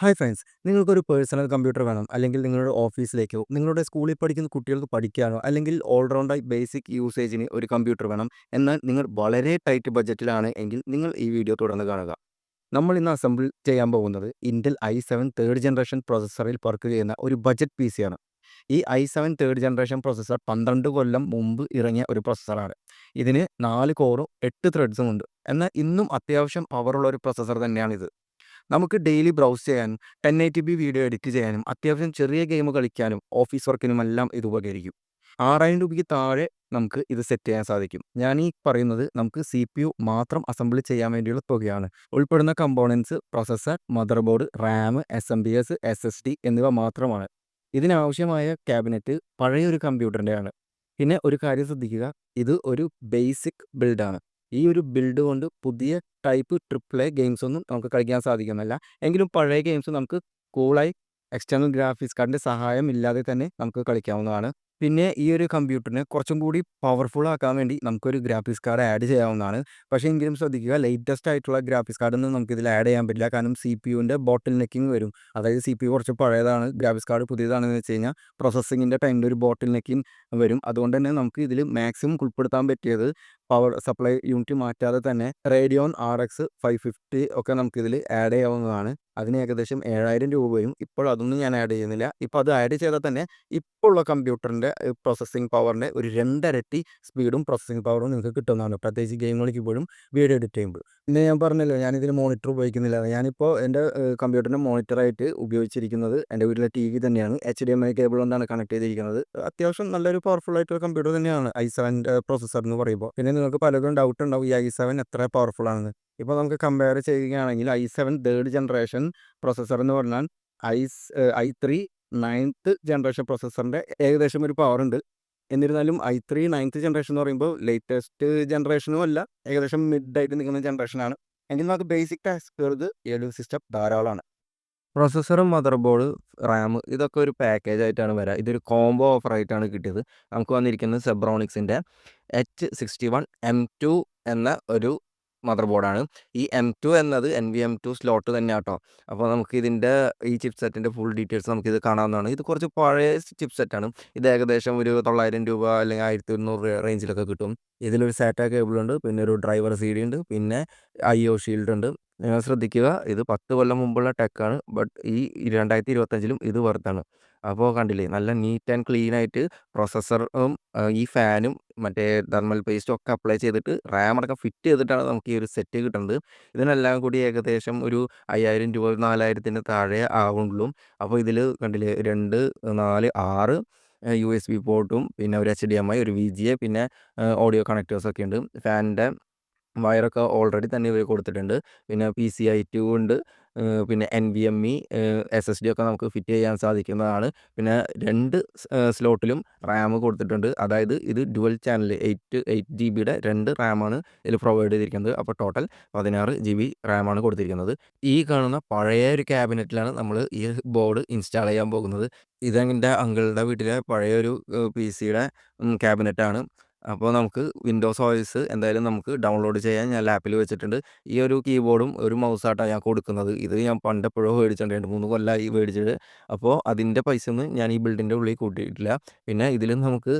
Hi friends നിങ്ങൾക്കൊരു personal computer വേണം. അല്ലെങ്കിൽ നിങ്ങളുടെ ഓഫീസിലേക്കോ നിങ്ങളുടെ സ്കൂളിൽ പഠിക്കുന്ന കുട്ടികൾക്ക് പഠിക്കാനോ അല്ലെങ്കിൽ ഓൾറൗണ്ടായി ബേസിക് യൂസേജിന് ഒരു കമ്പ്യൂട്ടർ വേണം. എന്നാൽ നിങ്ങൾ വളരെ ടൈറ്റ് ബഡ്ജറ്റിലാണ് എങ്കിൽ നിങ്ങൾ ഈ വീഡിയോ തുടർന്ന് കാണുക. നമ്മൾ ഇന്ന് അസംബിൾ ചെയ്യാൻ പോകുന്നത് Intel i seven third generation പ്രോസസ്സറിൽ വർക്ക് ചെയ്യുന്ന ഒരു ബഡ്ജറ്റ് പി സിയാണ് ഈ i seven third generation processor പന്ത്രണ്ട് കൊല്ലം മുമ്പ് ഇറങ്ങിയ ഒരു പ്രോസസ്സറാണ് ഇതിന് നാല് കോറും എട്ട് ത്രെഡ്സും ഉണ്ട്. എന്നാൽ ഇന്നും അത്യാവശ്യം പവറുള്ള ഒരു പ്രോസസ്സർ തന്നെയാണിത്. നമുക്ക് ഡെയിലി ബ്രൗസ് ചെയ്യാനും ten eighty P video edit ചെയ്യാനും അത്യാവശ്യം ചെറിയ ഗെയിം കളിക്കാനും ഓഫീസ് വർക്കിനും എല്ലാം ഇത് ഉപകരിക്കും. ആറായിരം രൂപയ്ക്ക് താഴെ നമുക്ക് ഇത് സെറ്റ് ചെയ്യാൻ സാധിക്കും. ഞാൻ ഈ പറയുന്നത് നമുക്ക് സി പി യു മാത്രം അസംബിൾ ചെയ്യാൻ വേണ്ടിയുള്ള തുകയാണ്. ഉൾപ്പെടുന്ന components processor motherboard RAM S M B S S S D എന്നിവ മാത്രമാണ്. ഇതിനാവശ്യമായ ക്യാബിനറ്റ് പഴയ ഒരു കമ്പ്യൂട്ടറിന്റെയാണ് പിന്നെ ഒരു കാര്യം ശ്രദ്ധിക്കുക. ഇത് ഒരു ബേസിക് ബിൽഡാണ് ഈ ഒരു ബിൽഡ് കൊണ്ട് പുതിയ ടൈപ്പ് ട്രിപ്പിൾ എ ഗെയിംസ് ഒന്നും നമുക്ക് കളിക്കാൻ സാധിക്കുന്നില്ല. എങ്കിലും പഴയ ഗെയിംസ് നമുക്ക് കൂളായി എക്സ്റ്റേണൽ ഗ്രാഫിക്സ് കാർഡിന്റെ സഹായം ഇല്ലാതെ തന്നെ നമുക്ക് കളിക്കാവുന്നതാണ്. പിന്നെ ഈ ഒരു കമ്പ്യൂട്ടറിനെ കുറച്ചും കൂടി പവർഫുൾ ആക്കാൻ വേണ്ടി നമുക്കൊരു ഗ്രാഫിക്സ് കാർഡ് ആഡ് ചെയ്യാവുന്നതാണ്. പക്ഷേ എങ്കിലും ശ്രദ്ധിക്കുക ലേറ്റസ്റ്റ് ആയിട്ടുള്ള ഗ്രാഫിക്സ് കാർഡൊന്നും നമുക്ക് ഇതിൽ ആഡ് ചെയ്യാൻ പറ്റില്ല. കാരണം സി പി യുവിന്റെ ബോട്ടിൽ നെക്കിങ് വരും. അതായത് സി പി യു കുറച്ച് പഴയതാണ് ഗ്രാഫിക്സ് കാർഡ് പുതിയതാണെന്ന് വെച്ച് കഴിഞ്ഞാൽ പ്രോസസ്സിങ്ങിന്റെ ടൈമിൽ ഒരു ബോട്ടിൽ നെക്കിങ് വരും. അതുകൊണ്ട് തന്നെ നമുക്ക് ഇതിൽ മാക്സിമം ഉൾപ്പെടുത്താൻ പറ്റിയത് പവർ സപ്ലൈ യൂണിറ്റ് മാറ്റാതെ തന്നെ Radeon R X five fifty ഒക്കെ നമുക്കിതിൽ ആഡ് ചെയ്യാവുന്നതാണ്. അതിന് ഏകദേശം ഏഴായിരം രൂപ വരും. ഇപ്പോൾ അതൊന്നും ഞാൻ ആഡ് ചെയ്യുന്നില്ല. ഇപ്പോൾ അത് ആഡ് ചെയ്താൽ തന്നെ ഇപ്പോൾ ഉള്ള കമ്പ്യൂട്ടറിന്റെ പ്രോസസ്സിംഗ് പവറിന്റെ ഒരു രണ്ടരട്ടി സ്പീഡും പ്രോസസ്സിംഗ് പവറും നിങ്ങൾക്ക് കിട്ടുന്നതാണ്. പ്രത്യേകിച്ച് ഗെയിം കളിക്കുമ്പോഴും വീഡിയോ എഡിറ്റ് ചെയ്യുമ്പോൾ. പിന്നെ ഞാൻ പറഞ്ഞല്ലോ ഞാനിതിന് മോണിറ്റർ ഉപയോഗിക്കുന്നില്ല. ഞാനിപ്പോൾ എന്റെ കമ്പ്യൂട്ടറിന്റെ മോണിറ്ററായിട്ട് ഉപയോഗിച്ചിരിക്കുന്നത് എന്റെ വീട്ടിലെ ടി വി തന്നെയാണ്. H D M I cable കൊണ്ടാണ് കണക്ട് ചെയ്തിരിക്കുന്നത്. അത്യാവശ്യം നല്ലൊരു പവർഫുൾ ആയിട്ടുള്ള കമ്പ്യൂട്ടർ തന്നെയാണ്. ഐ സെവന്റെ പ്രോസസ്സർ എന്ന് പറയുമ്പോൾ. പിന്നെ നിങ്ങൾക്ക് പലരും ഡൗട്ട് ഉണ്ടാവും. ഈ ഐ സെവൻ എത്ര പവർഫുൾ ആണെന്ന്. ഇപ്പോൾ നമുക്ക് കമ്പയർ ചെയ്യുകയാണെങ്കിൽ i seven third generation processor എന്ന് പറഞ്ഞാൽ i i three ninth generation പ്രോസസ്സറിന്റെ ഏകദേശം ഒരു പവർ ഉണ്ട്. എന്നിരുന്നാലും ഐ ത്രീ നയൻത്ത് ജനറേഷൻ എന്ന് പറയുമ്പോൾ ലേറ്റസ്റ്റ് ജനറേഷനും അല്ല ഏകദേശം മിഡ് ആയിട്ട് നിൽക്കുന്ന ജനറേഷനാണ് എങ്കിൽ നമുക്ക് ബേസിക് ടാസ്ക് ഈ ഒരു സിസ്റ്റം ധാരാളമാണ്. പ്രോസസ്സറും മദർ ബോർഡ് റാം ഇതൊക്കെ ഒരു പാക്കേജ് ആയിട്ടാണ് വരിക ഇതൊരു കോംബോ ഓഫർ ആയിട്ടാണ് കിട്ടിയത്. നമുക്ക് വന്നിരിക്കുന്നത് സെബ്രോണിക്സിന്റെ H sixty one M two എന്ന ഒരു മദർ ബോർഡാണ് ഈ എം ടു എന്നത് N V M two slot തന്നെ കേട്ടോ അപ്പോൾ നമുക്ക് ഇതിന്റെ ഈ ചിപ്പ് സെറ്റിന്റെ ഫുൾ ഡീറ്റെയിൽസ് നമുക്കിത് കാണാവുന്നതാണ്. ഇത് കുറച്ച് പഴയ ചിപ്പ് സെറ്റാണ് ഇത് ഏകദേശം ഒരു തൊള്ളായിരം രൂപ അല്ലെങ്കിൽ ആയിരത്തി ഒരുന്നൂറ് റേഞ്ചിലൊക്കെ കിട്ടും. ഇതിലൊരു സാറ്റാ കേബിൾ ഉണ്ട് പിന്നെ ഒരു ഡ്രൈവർ സി ഡി ഉണ്ട് പിന്നെ ഐ ഒ ഷീൽഡ് ഉണ്ട്. നിങ്ങൾ ശ്രദ്ധിക്കുക ഇത് പത്ത് കൊല്ലം മുമ്പുള്ള ടെക്കാണ് ബട്ട് ഈ രണ്ടായിരത്തി ഇരുപത്തഞ്ചിലും ഇത് വെറുതാണ് അപ്പോൾ കണ്ടില്ലേ നല്ല നീറ്റ് ആൻഡ് ക്ലീൻ ആയിട്ട് പ്രോസസ്സറും ഈ ഫാനും മറ്റേ തെർമൽ പേസ്റ്റും ഒക്കെ അപ്ലൈ ചെയ്തിട്ട് റാം അടക്കം ഫിറ്റ് ചെയ്തിട്ടാണ് നമുക്ക് ഈ ഒരു സെറ്റ് കിട്ടുന്നത് ഇതിനെല്ലാം കൂടി ഏകദേശം ഒരു അയ്യായിരം രൂപ നാലായിരത്തിന് താഴെ ആവുള്ളൂ. അപ്പോൾ ഇതിൽ കണ്ടില്ലേ രണ്ട് നാല് ആറ് യു എസ് ബി പോർട്ടും പിന്നെ ഒരു എച്ച് ഡി എം ഐ ഒരു വി ജി എ പിന്നെ ഓഡിയോ കണക്റ്റേഴ്സൊക്കെ ഉണ്ട്. ഫാനിന്റെ വയറൊക്കെ ഓൾറെഡി തന്നെ ഇവർ കൊടുത്തിട്ടുണ്ട്. പിന്നെ പി സി ഐ ടു ഉണ്ട്. പിന്നെ N V M E S S D ഒക്കെ നമുക്ക് ഫിറ്റ് ചെയ്യാൻ സാധിക്കുന്നതാണ്. പിന്നെ രണ്ട് സ്ലോട്ടിലും റാം കൊടുത്തിട്ടുണ്ട്. അതായത് ഇത് dual channel eight eight G ബിയുടെ രണ്ട് റാമാണ് ഇതിൽ പ്രൊവൈഡ് ചെയ്തിരിക്കുന്നത്. അപ്പോൾ ടോട്ടൽ പതിനാറ് ജി ബി റാമാണ് കൊടുത്തിരിക്കുന്നത്. ഈ കാണുന്ന പഴയ ഒരു ക്യാബിനറ്റിലാണ് നമ്മൾ ഈ ബോർഡ് ഇൻസ്റ്റാൾ ചെയ്യാൻ പോകുന്നത്. ഇതെന്റെ അങ്കിളുടെ വീട്ടിലെ പഴയൊരു പി സിയുടെ ക്യാബിനറ്റാണ് അപ്പോൾ നമുക്ക് വിൻഡോസ് ഓയിസ് എന്തായാലും നമുക്ക് ഡൗൺലോഡ് ചെയ്യാൻ ഞാൻ ലാപ്പിൽ വെച്ചിട്ടുണ്ട്. ഈ ഒരു കീബോർഡും ഒരു മൗസായിട്ടാണ് ഞാൻ കൊടുക്കുന്നത്. ഇത് ഞാൻ പണ്ടെപ്പോഴോ മേടിച്ചിട്ടുണ്ട് രണ്ട് മൂന്ന് കൊല്ലമായി മേടിച്ചിട്ട് അപ്പോൾ അതിന്റെ പൈസ ഒന്നും ഞാൻ ഈ ബിൽഡിന്റെ ഉള്ളിൽ കൂട്ടിയിട്ടില്ല. പിന്നെ ഇതിലും നമുക്ക്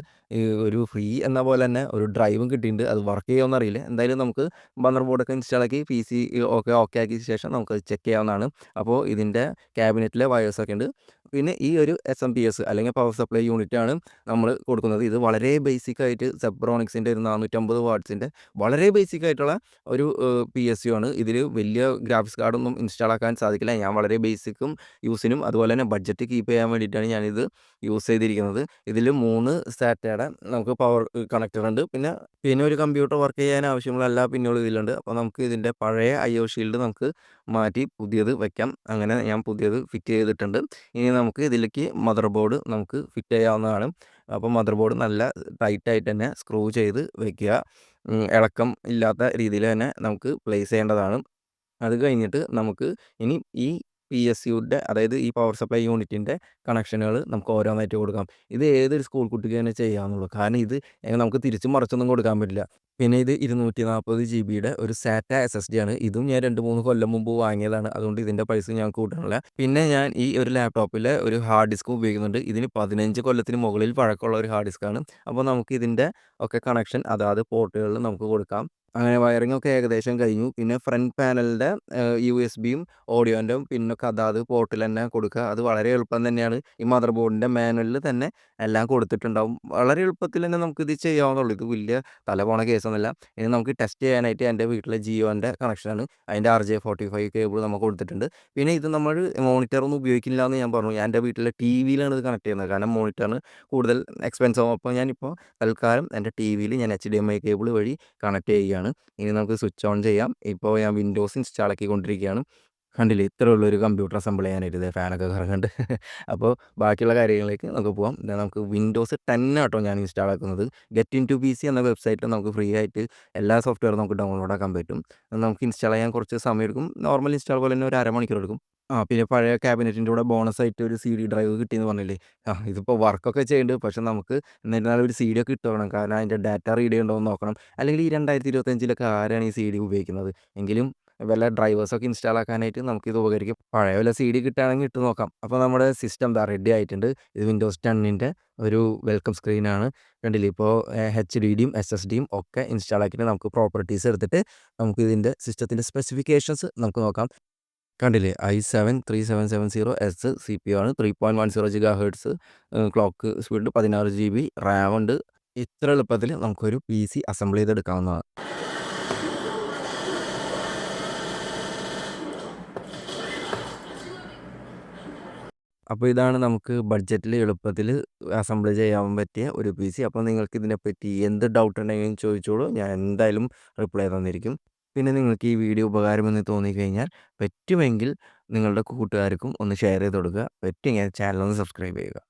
ഒരു ഫ്രീ എന്ന പോലെ തന്നെ ഒരു ഡ്രൈവും കിട്ടിയിട്ടുണ്ട്. അത് വർക്ക് ചെയ്യുമെന്ന് അറിയില്ല. എന്തായാലും നമുക്ക് ബന്നർ ബോർഡൊക്കെ ഇൻസ്റ്റാൾ ആക്കി പി സി ഒക്കെ ഓക്കെ ആക്കിയ ശേഷം നമുക്ക് ചെക്ക് ചെയ്യാവുന്നതാണ്. അപ്പോൾ ഇതിന്റെ ക്യാബിനറ്റിലെ വയേഴ്സൊക്കെ ഉണ്ട്. പിന്നെ ഈ ഒരു എസ് എം പി എസ് അല്ലെങ്കിൽ പവർ സപ്ലൈ യൂണിറ്റ് ആണ് നമ്മൾ കൊടുക്കുന്നത്. ഇത് വളരെ ബേസിക് ആയിട്ട് സെബ്രോണിക്സിന്റെ ഒരു നാനൂറ്റമ്പത് വാട്ട്സിന്റെ വളരെ ബേസിക് ആയിട്ടുള്ള ഒരു പി എസ് യു ആണ്. ഇതിൽ വലിയ ഗ്രാഫിക്സ് കാർഡൊന്നും ഇൻസ്റ്റാൾ ആക്കാൻ സാധിക്കില്ല. ഞാൻ വളരെ ബേസിക്കും യൂസിനും അതുപോലെ തന്നെ ബഡ്ജറ്റ് കീപ്പ് ചെയ്യാൻ വേണ്ടിയിട്ടാണ് ഞാനിത് യൂസ് ചെയ്തിരിക്കുന്നത്. ഇതിൽ മൂന്ന് സാറ്റയുടെ നമുക്ക് പവർ കണക്ടർ ഉണ്ട്. പിന്നെ പിന്നെ ഒരു കമ്പ്യൂട്ടർ വർക്ക് ചെയ്യാൻ ആവശ്യമുള്ള എല്ലാ പിന്നുകളും ഇതിലുണ്ട്. അപ്പോൾ നമുക്ക് ഇതിന്റെ പഴയ ഐ ഒ ഷീൽഡ് നമുക്ക് മാറ്റി പുതിയത് വെക്കാം. അങ്ങനെ ഞാൻ പുതിയത് ഫിറ്റ് ചെയ്തിട്ടുണ്ട്. ഇനി നമുക്ക് ഇതിലേക്ക് മദർ ബോർഡ് നമുക്ക് ഫിറ്റ് ചെയ്യാവുന്നതാണ്. അപ്പോൾ മദർ ബോർഡ് നല്ല ടൈറ്റായിട്ട് തന്നെ സ്ക്രൂ ചെയ്ത് വെക്കുക. ഇളക്കം ഇല്ലാത്ത രീതിയിൽ തന്നെ നമുക്ക് പ്ലേസ് ചെയ്യേണ്ടതാണ്. അത് കഴിഞ്ഞിട്ട് നമുക്ക് ഇനി ഈ പി.എസ്.യുടെ അതായത് ഈ പവർ സപ്ലൈ യൂണിറ്റിന്റെ കണക്ഷനുകൾ നമുക്ക് ഓരോന്നായിട്ട് കൊടുക്കാം. ഇത് ഏതൊരു സ്കൂൾ കുട്ടിക്ക് തന്നെ ചെയ്യാമെന്നുള്ളൂ കാരണം ഇത് നമുക്ക് തിരിച്ചും മറിച്ചൊന്നും കൊടുക്കാൻ പറ്റില്ല. പിന്നെ ഇത് ഇരുന്നൂറ്റി നാൽപ്പത് ജി ബിയുടെ ഒരു സാറ്റ എസ് എസ് ഡി ആണ്. ഇതും ഞാൻ 2, 3 കൊല്ലം മുമ്പ് വാങ്ങിയതാണ്. അതുകൊണ്ട് ഇതിന്റെ പൈസ ഞാൻ കൂട്ടണില്ല. പിന്നെ ഞാൻ ഈ ഒരു ലാപ്ടോപ്പിലെ ഒരു ഹാർഡ് ഡിസ്ക് ഉപയോഗിക്കുന്നുണ്ട്. ഇതിന് 15 കൊല്ലത്തിന് മുകളിൽ പഴക്കമുള്ള ഒരു ഹാർഡ് ഡിസ്ക് ആണ് അപ്പോൾ നമുക്ക് ഇതിന്റെ ഒക്കെ കണക്ഷൻ അതാത് പോർട്ടുകളിൽ നമുക്ക് കൊടുക്കാം. അങ്ങനെ വയറിങ്ങൊക്കെ ഏകദേശം കഴിഞ്ഞു. പിന്നെ ഫ്രണ്ട് പാനലിന്റെ യു എസ് ബിയും ഓഡിയോന്റെ പിന്നൊക്കെ അതാത് പോർട്ടിൽ തന്നെ കൊടുക്കുക. അത് വളരെ എളുപ്പം തന്നെയാണ്. ഈ മദർ ബോർഡിന്റെ മാനുവലിൽ തന്നെ എല്ലാം കൊടുത്തിട്ടുണ്ടാവും. വളരെ എളുപ്പത്തിൽ തന്നെ നമുക്കിത് ചെയ്യാവുന്നുള്ളൂ ഇത് വലിയ തല പോണ കേസൊന്നുമല്ല. ഇനി നമുക്ക് ടെസ്റ്റ് ചെയ്യാനായിട്ട് എന്റെ വീട്ടിലെ ജിയോന്റെ കണക്ഷനാണ്. അതിന്റെ ആർ.ജെ.45 കേബിൾ നമുക്ക് കൊടുത്തിട്ടുണ്ട്. പിന്നെ ഇത് നമ്മൾ മോണിറ്ററൊന്നും ഉപയോഗിക്കില്ല എന്ന് ഞാൻ പറഞ്ഞു. എന്റെ വീട്ടിലെ ടിവിയിലാണ് ഇത് കണക്ട് ചെയ്യുന്നത്. കാരണം മോണിറ്ററിന് കൂടുതൽ എക്സ്പെൻസ് ആവും. അപ്പോൾ ഞാനിപ്പോൾ തൽക്കാലം എന്റെ ടിവിയിൽ ഞാൻ H D M I cable വഴി കണക്ട് ചെയ്യുകയാണ്. ഇനി നമുക്ക് സ്വിച്ച് ഓൺ ചെയ്യാം. ഇപ്പോൾ ഞാൻ വിൻഡോസ് ഇൻസ്റ്റാൾ ആക്കിക്കൊണ്ടിരിക്കുകയാണ്. കണ്ടില്ലേ ഇത്ര ഉള്ളൂ ഒരു കമ്പ്യൂട്ടർ അസംബിൾ ചെയ്യാനായിട്ട്. ഫാനൊക്കെ കറങ്ങുന്നുണ്ട്. അപ്പോൾ ബാക്കിയുള്ള കാര്യങ്ങളിലേക്ക് നമുക്ക് പോകാം. നമുക്ക് വിൻഡോസ് 10 ആട്ടോ ഞാൻ ഇൻസ്റ്റാൾ ആക്കുന്നത്. ഗെറ്റ് ഇൻ ടു പിസി എന്ന വെബ്സൈറ്റിൽ നമുക്ക് ഫ്രീ ആയിട്ട് എല്ലാ സോഫ്റ്റ്വെയറും നമുക്ക് ഡൗൺലോഡ് ആക്കാൻ പറ്റും. നമുക്ക് ഇൻസ്റ്റാൾ ചെയ്യാൻ കുറച്ച് സമയം എടുക്കും നോർമൽ ഇൻസ്റ്റാൾ പോലെ തന്നെ ഒരു അരമണിക്കൂർ എടുക്കും. ആ പിന്നെ പഴയ ക്യാബിനറ്റിന്റെ കൂടെ ബോണസായിട്ട് ഒരു സിഡി ഡ്രൈവ് കിട്ടിയെന്ന് പറഞ്ഞില്ലേ. ആ ഇതിപ്പോൾ വർക്കൊക്കെ ചെയ്യുന്നുണ്ട്. പക്ഷെ നമുക്ക് എന്നിരുന്നാലും ഒരു സിഡി ഒക്കെ വെക്കണം. കാരണം അതിന്റെ ഡാറ്റ റീഡ് ചെയ്യുന്നുണ്ടോ എന്ന് നോക്കണം. അല്ലെങ്കിൽ ഈ 2025ലൊക്കെ ആരാണ് ഈ സിഡി ഉപയോഗിക്കുന്നത്? എങ്കിലും വല്ല ഡ്രൈവേഴ്സൊക്കെ ഇൻസ്റ്റാൾ ആക്കാനായിട്ട് നമുക്ക് ഇത് ഉപകരിക്കും. പഴയ വല്ല സിഡി കിട്ടുകയാണെങ്കിൽ ഇട്ട് നോക്കാം. അപ്പോൾ നമ്മുടെ സിസ്റ്റം ദാ റെഡി ആയിട്ടുണ്ട്. ഇത് വിൻഡോസ് 10ന്റെ ഒരു വെൽക്കം സ്ക്രീനാണ്. കണ്ടില്ലേ ഇപ്പോൾ എച്ച്.ഡി.ഡിയും എസ്.എസ്.ഡിയും ഒക്കെ ഇൻസ്റ്റാൾ ആക്കിയിട്ട് നമുക്ക് പ്രോപ്പർട്ടീസ് എടുത്തിട്ട് നമുക്ക് ഇതിന്റെ സിസ്റ്റത്തിന്റെ സ്പെസിഫിക്കേഷൻസ് നമുക്ക് നോക്കാം. കണ്ടില്ലേ i7 3770 എസ് സി പി ആണ്. Three point one zero 3.10 gigahertz clock speed പതിനാറ് ജി ബി റാം ഉണ്ട്. ഇത്ര എളുപ്പത്തിൽ നമുക്കൊരു പി സി അസംബിൾ ചെയ്തെടുക്കാവുന്നതാണ്. അപ്പോൾ ഇതാണ് നമുക്ക് ബഡ്ജറ്റിൽ എളുപ്പത്തിൽ അസംബിൾ ചെയ്യാൻ പറ്റിയ ഒരു പി സി അപ്പോൾ നിങ്ങൾക്ക് ഇതിനെപ്പറ്റി എന്ത് ഡൗട്ട് ഉണ്ടെങ്കിലും ചോദിച്ചോളൂ. ഞാൻ എന്തായാലും റിപ്ലൈ തന്നിരിക്കും. പിന്നെ നിങ്ങൾക്ക് ഈ വീഡിയോ ഉപകാരമെന്ന് തോന്നിക്കഴിഞ്ഞാൽ പറ്റുമെങ്കിൽ നിങ്ങളുടെ കൂട്ടുകാർക്കും ഒന്ന് ഷെയർ ചെയ്ത് കൊടുക്കുക. പറ്റുമെങ്കിൽ ചാനൽ ഒന്ന് സബ്സ്ക്രൈബ് ചെയ്യുക.